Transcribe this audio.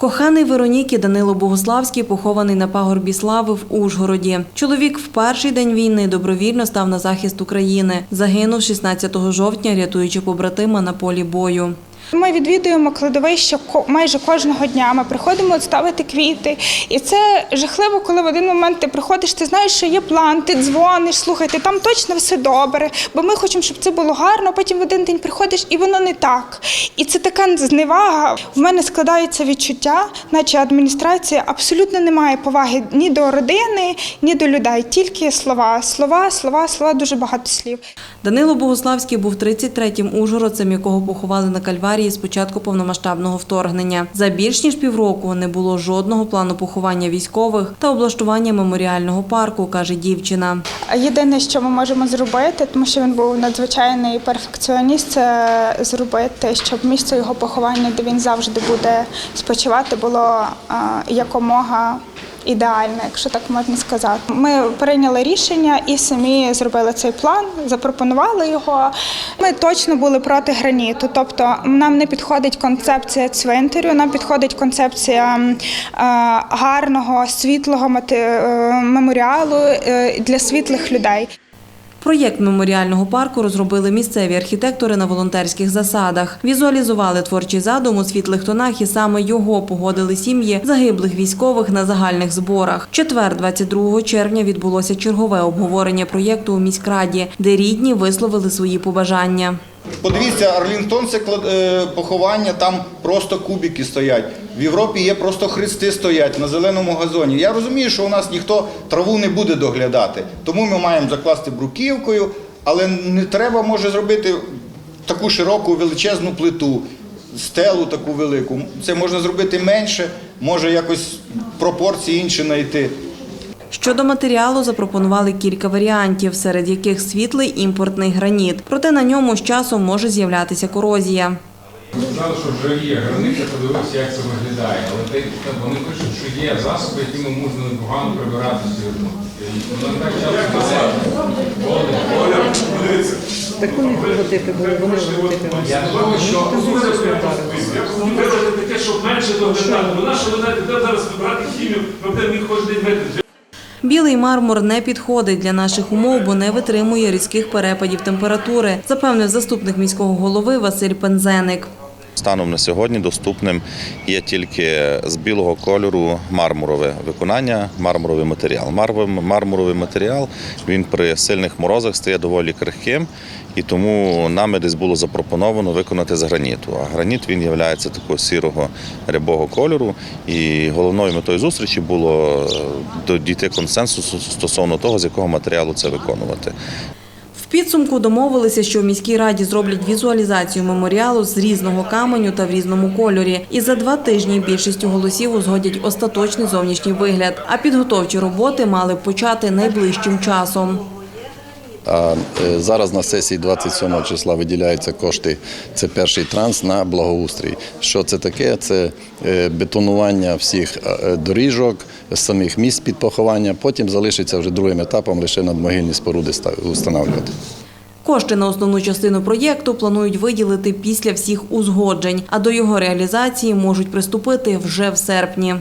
Коханий Вероніки Данило Богославський похований на пагорбі слави в Ужгороді. Чоловік в перший день війни добровільно став на захист України. Загинув 16 жовтня, рятуючи побратима на полі бою. Ми відвідуємо кладовище майже кожного дня. Ми приходимо ставити квіти. І це жахливо, коли в один момент ти приходиш, ти знаєш, що є план, ти дзвониш, слухайте, там точно все добре, бо ми хочемо, щоб це було гарно. Потім в один день приходиш, і воно не так. І це така зневага. В мене складається відчуття, наче адміністрація абсолютно не має поваги ні до родини, ні до людей. Тільки слова, слова, слова, слова, дуже багато слів. Данило Богославський був 33-м ужгородцем, якого поховали на Кальварії з початку повномасштабного вторгнення. За більш ніж півроку не було жодного плану поховання військових та облаштування меморіального парку, каже дівчина. Єдине, що ми можемо зробити, тому що він був надзвичайний перфекціоніст, це зробити, щоб місце його поховання, де він завжди буде спочивати, було якомога. Ідеально, якщо так можна сказати. Ми прийняли рішення і самі зробили цей план, запропонували його. Ми точно були проти граніту. Тобто нам не підходить концепція цвинтарю, нам підходить концепція е, гарного, світлого мати- е, меморіалу е, для світлих людей. Проєкт меморіального парку розробили місцеві архітектори на волонтерських засадах. Візуалізували творчий задум у світлих тонах, і саме його погодили сім'ї загиблих військових на загальних зборах. Четвер, 22 червня, відбулося чергове обговорення проєкту у міськраді, де рідні висловили свої побажання. Подивіться, Арлінгтон це е, поховання, там просто кубики стоять. В Європі є просто хрести стоять на зеленому газоні. Я розумію, що у нас ніхто траву не буде доглядати, тому ми маємо закласти бруківкою, але не треба може зробити таку широку величезну плиту, стелу таку велику. Це можна зробити менше, може якось пропорції інші знайти. Щодо матеріалу запропонували кілька варіантів, серед яких світлий імпортний граніт. Проте на ньому з часом може з'являтися корозія. Сказали, що вже є границя, подивився, як це виглядає. Але вони пишуть, що є засоби, якими можна непогано прибирати. І так часто Так у них логотипи були, вони логотипи. Я того, що Треба таке, щоб менше доглядати. Бо наша вода де зараз вибирати хімію, ми будемо їх кожен день. Білий мармур не підходить для наших умов, бо не витримує різких перепадів температури, запевнив заступник міського голови Василь Пензеник. Станом на сьогодні доступним є тільки з білого кольору мармурове виконання, мармуровий матеріал. Мармуровий матеріал він при сильних морозах стає доволі крихким, і тому нами десь було запропоновано виконати з граніту. А граніт він є такого сірого рябого кольору. І головною метою зустрічі було е, дійти консенсусу стосовно того, з якого матеріалу це виконувати. Підсумку домовилися, що в міській раді зроблять візуалізацію меморіалу з різного каменю та в різному кольорі. І за два тижні більшістю голосів узгодять остаточний зовнішній вигляд. А підготовчі роботи мали почати найближчим часом. А е, зараз на сесії 27 числа виділяються кошти. Це перший транс на благоустрій. Що це таке? Це е, бетонування всіх е, доріжок, самих місць під поховання. Потім залишиться вже другим етапом лише надмогильні споруди ста- встановлювати. Кошти на основну частину проєкту планують виділити після всіх узгоджень, а до його реалізації можуть приступити вже в серпні.